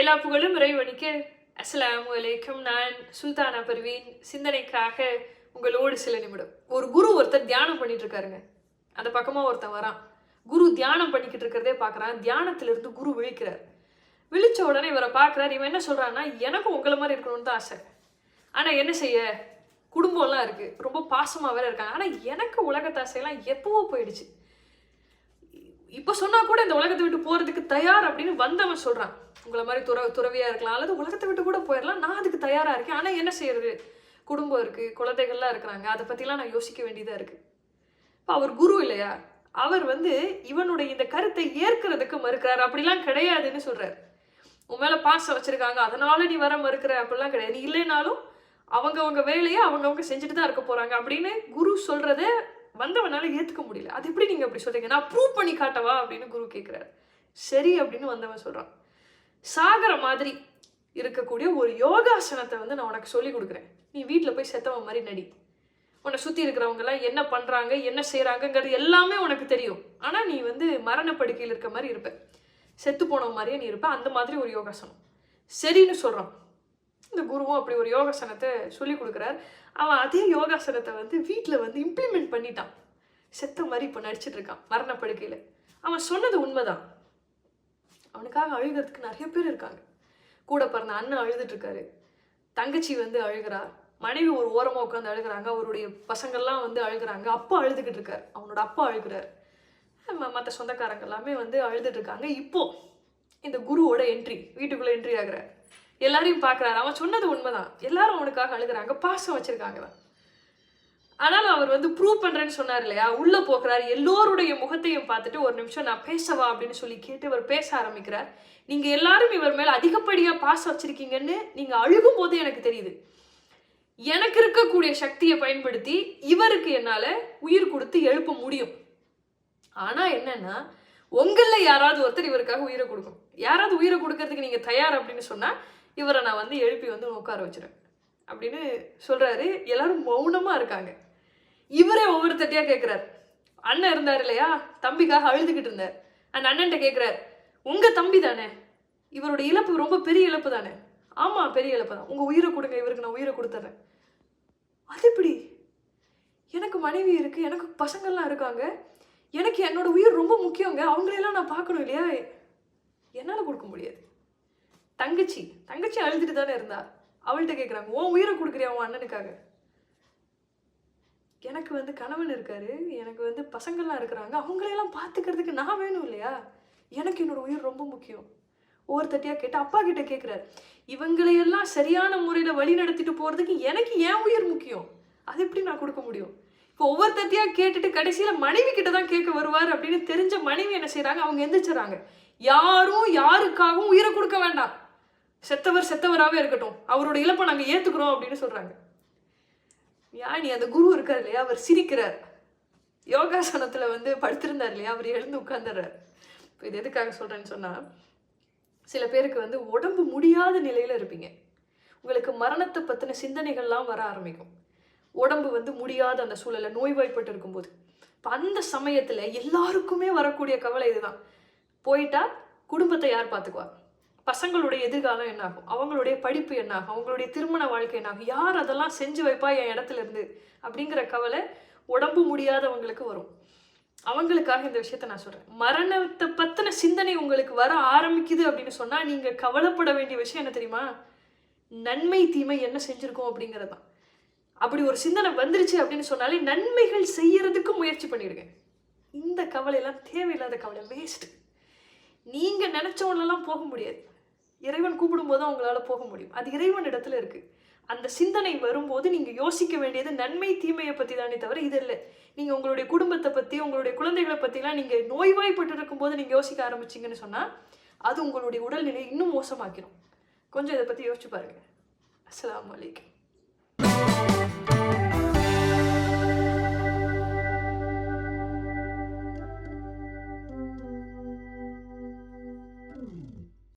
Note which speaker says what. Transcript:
Speaker 1: எல்லா புகழும் இறைவனுக்கு. அஸ்லாம் அலைக்கும். நான் சுல்தானா பர்வீன். சிந்தனைக்காக உங்களோடு சில நிமிடம். ஒரு குரு ஒருத்தர் தியானம் பண்ணிட்டு இருக்காருங்க. அந்த பக்கமாக ஒருத்தன் வரான். குரு தியானம் பண்ணிக்கிட்டு இருக்கிறதே பார்க்குறான். தியானத்திலிருந்து குரு விழிக்கிறார். விழிச்ச உடனே இவரை பார்க்குறாரு. இவன் என்ன சொல்கிறான்னா எனக்கும் உங்களை மாதிரி இருக்கணும்னு தான் ஆசை. ஆனால் என்ன செய்ய? குடும்பம்லாம் இருக்குது ரொம்ப பாசமாக வேற இருக்காங்க. ஆனால் எனக்கு உலகத்தாசையெல்லாம் எப்பவோ போயிடுச்சு. இப்போ சொன்னால் கூட இந்த உலகத்தை விட்டு போகிறதுக்கு தயார் அப்படின்னு வந்தவன் சொல்கிறான் உங்களை மாதிரி துற துறவியாக இருக்கலாம். அல்லது உலகத்தை விட்டு கூட போயிடலாம் நான் அதுக்கு தயாராக இருக்கேன். ஆனால் என்ன செய்யறது? குடும்பம் இருக்குது குழந்தைகள்லாம் இருக்கிறாங்க. அதை பற்றிலாம் நான் யோசிக்க வேண்டியதாக இருக்குது இப்போ அவர் குரு இல்லையா? அவர் வந்து இவனுடைய இந்த கருத்தை ஏற்கிறதுக்கு மறுக்கிறார். அப்படிலாம் கிடையாதுன்னு சொல்கிறார் உன் மேலே பாச வச்சுருக்காங்க அதனால நீ வர மறுக்கிற. அப்படிலாம் கிடையாது. நீ இல்லைனாலும் அவங்கவுங்க வேலையை அவங்கவுங்க செஞ்சுட்டு தான் இருக்க போகிறாங்க அப்படின்னு குரு சொல்கிறத வந்தவனால ஏற்றுக்க முடியல. அது எப்படி நீங்கள் அப்படி சொல்கிறீங்க நான் ப்ரூவ் பண்ணி காட்டவா? அப்படின்னு குரு கேட்குறாரு சரி அப்படின்னு வந்தவன் சொல்கிறான் சாகர மாதிரி இருக்கக்கூடிய ஒரு யோகாசனத்தை வந்து நான் உனக்கு சொல்லி கொடுக்குறேன். நீ வீட்டில் போய் செத்தவன் மாதிரி நடி. உன்னை சுற்றி இருக்கிறவங்கெல்லாம் என்ன பண்ணுறாங்க என்ன செய்கிறாங்கங்கிறது எல்லாமே உனக்கு தெரியும். ஆனால் நீ வந்து மரணப்படுக்கையில் இருக்க மாதிரி இருப்ப. செத்து போன மாதிரியே நீ இருப்ப. அந்த மாதிரி ஒரு யோகாசனம். சரின்னு சொல்கிறான் இந்த குருவும் அப்படி ஒரு யோகாசனத்தை சொல்லி கொடுக்குறார். அவன் அதே யோகாசனத்தை வந்து வீட்டில் வந்து இம்ப்ளிமெண்ட் பண்ணிட்டான். செத்த மாதிரி இப்போ நடிச்சிட்டு இருக்கான் மரணப்படுக்கையில். அவன் சொன்னது உண்மைதான். அவனுக்காக அழுகிறதுக்கு நிறைய பேர் இருக்காங்க. கூட பிறந்த அண்ணன் அழுதுட்டுருக்காரு தங்கச்சி வந்து அழுகிறா. மனைவி ஒரு ஓரமாக உட்காந்து அழுகுறாங்க. அவருடைய பசங்கள்லாம் வந்து அழுகுறாங்க. அப்பா அழுதுகிட்டு இருக்கார். அவனோட அப்பா அழுகுறாரு. மற்ற சொந்தக்காரங்க எல்லாமே வந்து அழுதுட்டு இருக்காங்க. இப்போ இந்த குருவோட என்ட்ரி வீட்டுக்குள்ளே என்ட்ரி ஆகிறார். எல்லாரையும் பார்க்குறாரு. அவன் சொன்னது உண்மைதான். எல்லாரும் அவனுக்காக அழுகுறாங்க. பாசம் வச்சுருக்காங்க. தான் ஆனாலும் அவர் வந்து ப்ரூவ் பண்றேன்னு சொன்னார் இல்லையா? உள்ள போகிறார். எல்லோருடைய முகத்தையும் பார்த்துட்டு ஒரு நிமிஷம் நான் பேசவா அப்படின்னு சொல்லி கேட்டு இவர் பேச ஆரம்பிக்கிறார். நீங்க எல்லாரும் இவர் மேல அதிகப்படியா பாசம் வச்சிருக்கீங்கன்னு நீங்க அழுகும் போது எனக்கு தெரியுது. எனக்கு இருக்கக்கூடிய சக்தியை பயன்படுத்தி இவருக்கு என்னால உயிர் கொடுத்து எழுப்ப முடியும். ஆனா என்னன்னா உங்கள யாராவது ஒருத்தர் இவருக்காக உயிரை கொடுக்கும் யாராவது உயிரை கொடுக்கறதுக்கு நீங்க தயார் அப்படின்னு சொன்னா இவரை நான் வந்து எழுப்பி வந்து உட்கார வச்சிருவேன். அப்படின்னு சொல்றாரு. எல்லாரும் மௌனமா இருக்காங்க. இவரே ஒவ்வொருத்தட்டியா கேட்குறாரு அண்ணன் இருந்தார் இல்லையா? தம்பிக்காக அழுதுகிட்டு இருந்தார். அந்த அண்ணன்ட்ட கேட்குறாரு உங்கள் தம்பி தானே? இவரோட இழப்பு ரொம்ப பெரிய இழப்பு தானே? ஆமாம் பெரிய இழப்பு தான். உங்கள் உயிரை கொடுங்க இவருக்கு நான் உயிரை கொடுத்துட்றேன் அது எப்படி? எனக்கு மனைவி இருக்குது எனக்கு பசங்கள்லாம் இருக்காங்க. எனக்கு என்னோட உயிர் ரொம்ப முக்கியங்க. அவங்களையெல்லாம் நான் பார்க்கணும் இல்லையா? என்னால் கொடுக்க முடியாது. தங்கச்சி தங்கச்சி அழுதுட்டு தானே இருந்தா? அவள்கிட்ட கேட்குறாங்க உன் உயிரை கொடுக்குறியா உன் அண்ணனுக்காக? எனக்கு வந்து கணவன் இருக்காரு எனக்கு வந்து பசங்கள்லாம் இருக்கிறாங்க அவங்களையெல்லாம் பார்த்துக்கிறதுக்கு நான் வேணும் இல்லையா? எனக்கு என்னோட உயிர் ரொம்ப முக்கியம். ஒவ்வொருத்தட்டியா கேட்டு அப்பா கிட்ட கேட்குறாரு இவங்களையெல்லாம் சரியான முறையில் வழி நடத்திட்டு போகிறதுக்கு எனக்கு ஏன் உயிர் முக்கியம். அது எப்படி நான் கொடுக்க முடியும்? இப்போ ஒவ்வொருத்தத்தையா கேட்டுட்டு கடைசியில் மனைவி கிட்ட தான் கேட்க வருவார் அப்படின்னு தெரிஞ்ச மனைவி என்ன செய்கிறாங்க அவங்க எந்திரிச்சுறாங்க யாரும் யாருக்காகவும் உயிரை கொடுக்க வேண்டாம். செத்தவர் செத்தவராகவே இருக்கட்டும். அவரோட இழப்பை நாங்கள் ஏற்றுக்கிறோம் அப்படின்னு சொல்கிறாங்க யானி அந்த குரு இருக்கார் இல்லையா? அவர் சிரிக்கிறார். யோகாசனத்தில் வந்து படுத்திருந்தார் இல்லையா? அவர் எழுந்து உட்கார்ந்துடுறார் இப்போ இது எதுக்காக சொல்கிறேன்னு சொன்னால் சில பேருக்கு வந்து உடம்பு முடியாத நிலையில் இருப்பீங்க. உங்களுக்கு மரணத்தை பற்றின சிந்தனைகள்லாம் வர ஆரம்பிக்கும். உடம்பு வந்து முடியாத அந்த சூழலை நோய்வாய்ப்பட்டு இருக்கும்போது. இப்போ அந்த சமயத்தில் எல்லாருக்குமே வரக்கூடிய கவலை இதுதான். போயிட்டா குடும்பத்தை யார் பார்த்துக்குவா பசங்களுடைய எதிர்காலம் என்னாகும்? அவங்களுடைய படிப்பு என்னாகும்? அவங்களுடைய திருமண வாழ்க்கை என்னாகும்? யார் அதெல்லாம் செஞ்சு வைப்பா என் இடத்துல இருந்து அப்படிங்கிற கவலை உடம்பு முடியாதவங்களுக்கு வரும். அவங்களுக்காக இந்த விஷயத்த நான் சொல்கிறேன் மரணத்தை பற்றின சிந்தனை உங்களுக்கு வர ஆரம்பிக்குது அப்படின்னு சொன்னால் நீங்கள் கவலைப்பட வேண்டிய விஷயம் என்ன தெரியுமா? நன்மை தீமை என்ன செஞ்சுருக்கோம் அப்படிங்கிறது தான். அப்படி ஒரு சிந்தனை வந்துருச்சு அப்படின்னு சொன்னாலே நன்மைகள் செய்யறதுக்கு முயற்சி பண்ணிடுங்க. இந்த கவலையெல்லாம் தேவையில்லாத கவலை வேஸ்ட் நீங்கள் நினைச்சவனெல்லாம் போக முடியாது. இறைவன் கூப்பிடும்போது அவங்களால போக முடியும். அது இறைவன் இடத்துல இருக்கு. அந்த சிந்தனை வரும்போது நீங்க யோசிக்க வேண்டியது நன்மை தீமையை பத்தி தானே தவிர இது இல்லை. நீங்க உங்களுடைய குடும்பத்தை பத்தி உங்களுடைய குழந்தைகளை பத்திலாம் நீங்க நோய்வாய்ப்பட்டு இருக்கும்போது நீங்க யோசிக்க ஆரம்பிச்சீங்கன்னு சொன்னா அது உங்களுடைய உடல்நிலையை இன்னும் மோசமாக்கிடும். கொஞ்சம் இதை பத்தி யோசிச்சு பாருங்க. அஸ்ஸலாமு அலைக்கும்.